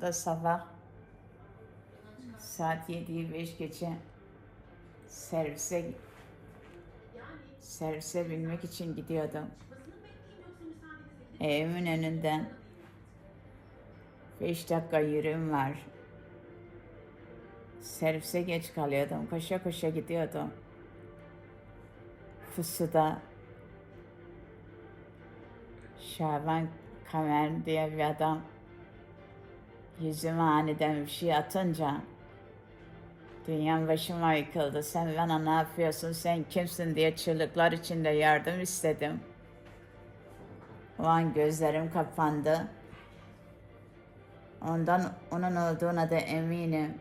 da sabah saat 7'yi 5 geçe servise servise binmek için gidiyordum. Evimin önünden 5 dakika yürüyüm var. Servise geç kalıyordum. Koşa koşa gidiyordum. Fısı'da Şaban Kamer diye bir adam yüzüme aniden bir şey atınca dünyam başıma yıkıldı. Sen bana ne yapıyorsun, sen kimsin diye çığlıklar içinde yardım istedim. O an gözlerim kapandı. Ondan onun olduğuna da eminim.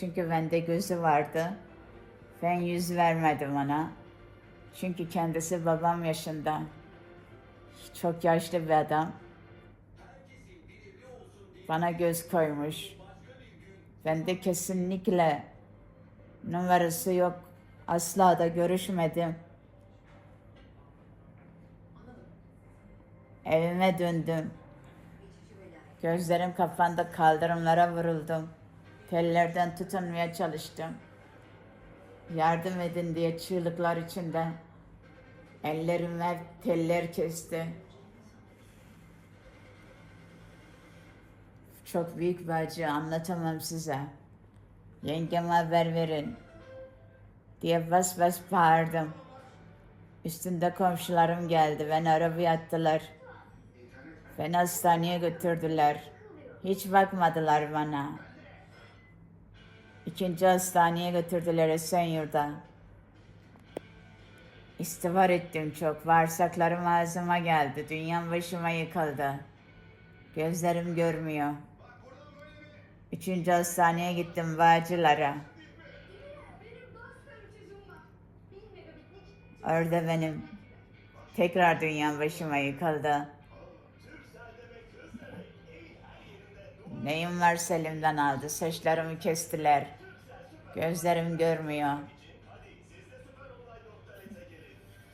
Çünkü bende gözü vardı. Ben yüz vermedim ona. Çünkü kendisi babam yaşında. Çok yaşlı bir adam. Bana göz koymuş. Bende kesinlikle numarası yok. Asla da görüşmedim. Evime döndüm. Gözlerim kapandı, kaldırımlara vuruldum. Tellerden tutunmaya çalıştım. Yardım edin diye çığlıklar içinde. Ellerime teller kesti. Çok büyük bir acı anlatamam size. Yengeme haber verin diye bas bas bağırdım. Üstünde komşularım geldi. Beni arabaya attılar. Beni hastaneye götürdüler. Hiç bakmadılar bana. İkinci hastaneye götürdüler Esenyurt'a. İstiğfar ettim çok. Bağırsaklarım ağzıma geldi. Dünyam başıma yıkıldı. Gözlerim görmüyor. Üçüncü hastaneye gittim Bağcılar'a. Orada benim tekrar dünyam başıma yıkıldı. Neyim varsa elimden aldı. Saçlarımı kestiler. Gözlerim görmüyor.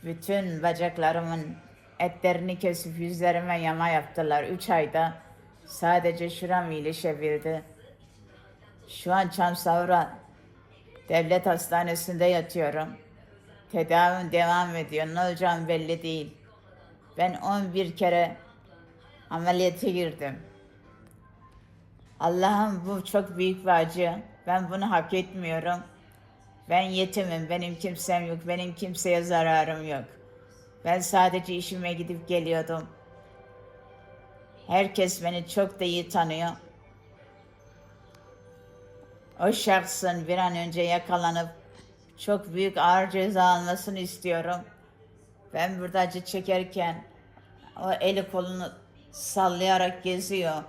Bütün bacaklarımın etlerini kesip yüzlerime yama yaptılar. Üç ayda sadece şuram iyileşebildi. Şu an Çamsavra Devlet Hastanesi'nde yatıyorum. Tedavim devam ediyor. Ne olacağım belli değil. Ben 11 kere ameliyata girdim. Allah'ım bu çok büyük bir acı. Ben bunu hak etmiyorum. Ben yetimim, benim kimsem yok, benim kimseye zararım yok. Ben sadece işime gidip geliyordum. Herkes beni çok da iyi tanıyor. O şahsın bir an önce yakalanıp çok büyük ağır ceza almasını istiyorum. Ben burada acı çekerken o eli kolunu sallayarak geziyor.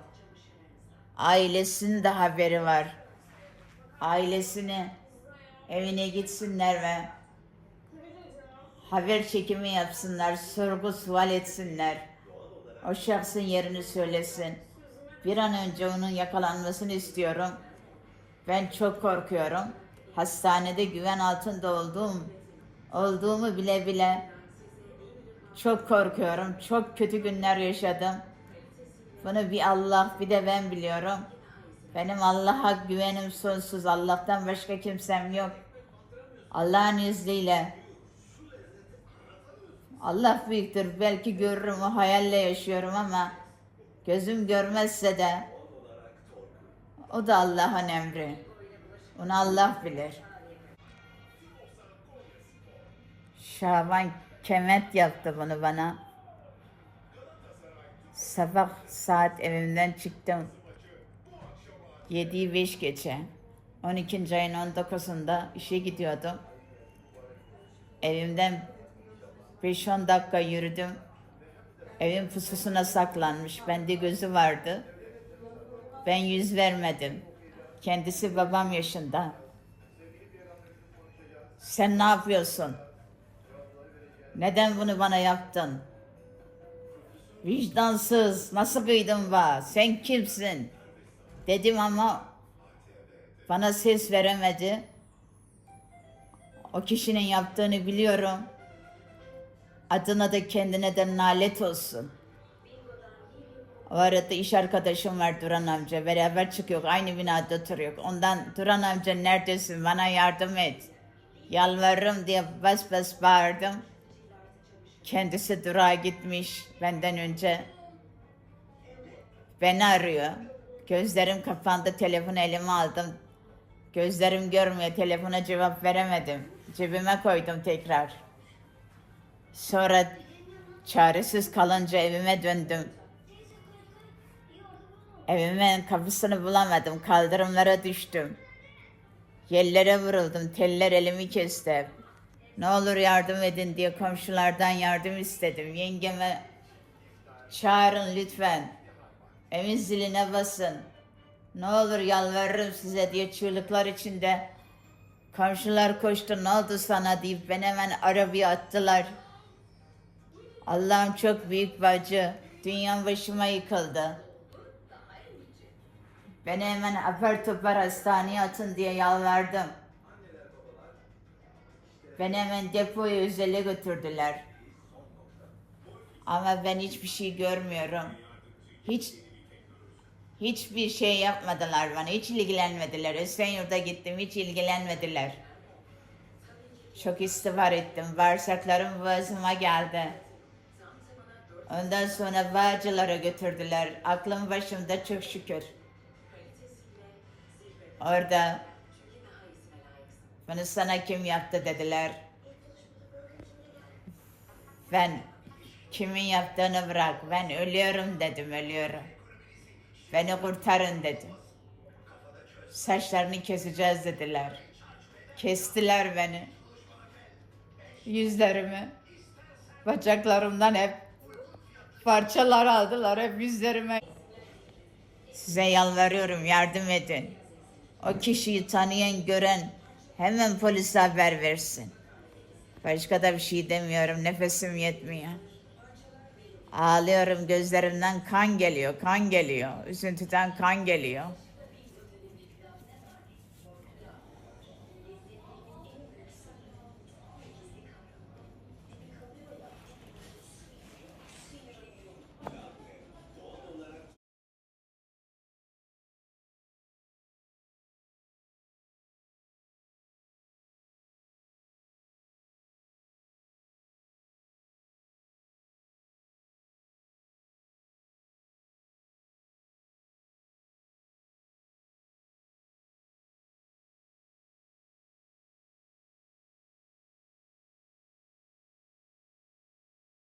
Ailesinin de haberi var. Ailesini evine gitsinler ve haber çekimi yapsınlar, sorgu sual etsinler. O şahsın yerini söylesin. Bir an önce onun yakalanmasını istiyorum. Ben çok korkuyorum. Hastanede güven altında olduğum olduğumu bile bile çok korkuyorum. Çok kötü günler yaşadım. Bunu bir Allah bir de ben biliyorum. Benim Allah'a güvenim sonsuz. Allah'tan başka kimsem yok. Allah'ın izniyle. Allah büyüktür. Belki görürüm o hayalle yaşıyorum ama gözüm görmezse de o da Allah'ın emri. Onu Allah bilir. Şaban kemet yaptı bunu bana. Sabah saat evimden çıktım. 7'yi 5 geçe. 12. ayın 19'unda işe gidiyordum. Evimden 5-10 dakika yürüdüm. Evin pususuna saklanmış. Bende gözü vardı. Ben yüz vermedim. Kendisi babam yaşında. Sen ne yapıyorsun? Neden bunu bana yaptın? Vicdansız, nasıl kıydın va? Sen kimsin? Dedim ama bana ses veremedi. O kişinin yaptığını biliyorum. Adına da kendine de nalet olsun. O arada iş arkadaşım var Duran amca. Beraber çıkıyor. Aynı binada oturuyor. Ondan Duran amca neredesin? Bana yardım et. Yalvarırım diye bas bas bağırdım. Kendisi durağa gitmiş benden önce. Beni arıyor. Gözlerim kapandı. Telefonu elime aldım. Gözlerim görmüyor. Telefona cevap veremedim. Cebime koydum tekrar. Sonra çaresiz kalınca evime döndüm. Evimin kapısını bulamadım. Kaldırımlara düştüm. Yerlere vuruldum. Teller elimi kesti. Ne olur yardım edin diye komşulardan yardım istedim. Yengeme çağırın lütfen. Evin ziline basın. Ne olur yalvarırım size diye çığlıklar içinde. Komşular koştu ne oldu sana deyip beni hemen arabaya attılar. Allah'ım çok büyük bacı. Dünyam başıma yıkıldı. Beni hemen apar topar hastaneye atın diye yalvardım. Beni hemen depoya özele götürdüler. Ama ben hiçbir şey görmüyorum. Hiç hiçbir şey yapmadılar bana. Hiç ilgilenmediler. Esenyurt'a gittim. Hiç ilgilenmediler. Çok istiğfar ettim. Bağırsaklarım boğazıma geldi. Ondan sonra Bağcılar'a götürdüler. Aklım başımda çok şükür. Orada bunu sana kim yaptı dediler. Ben kimin yaptığını bırak. Ben ölüyorum dedim, ölüyorum. Beni kurtarın dedim. Saçlarını keseceğiz dediler. Kestiler beni. Yüzlerimi. Bacaklarımdan hep parçalar aldılar hep yüzlerime. Size yalvarıyorum yardım edin. O kişiyi tanıyan gören hemen polise haber versin. Başka da bir şey demiyorum nefesim yetmiyor. Ağlıyorum gözlerimden kan geliyor kan geliyor. Üzüntüden kan geliyor.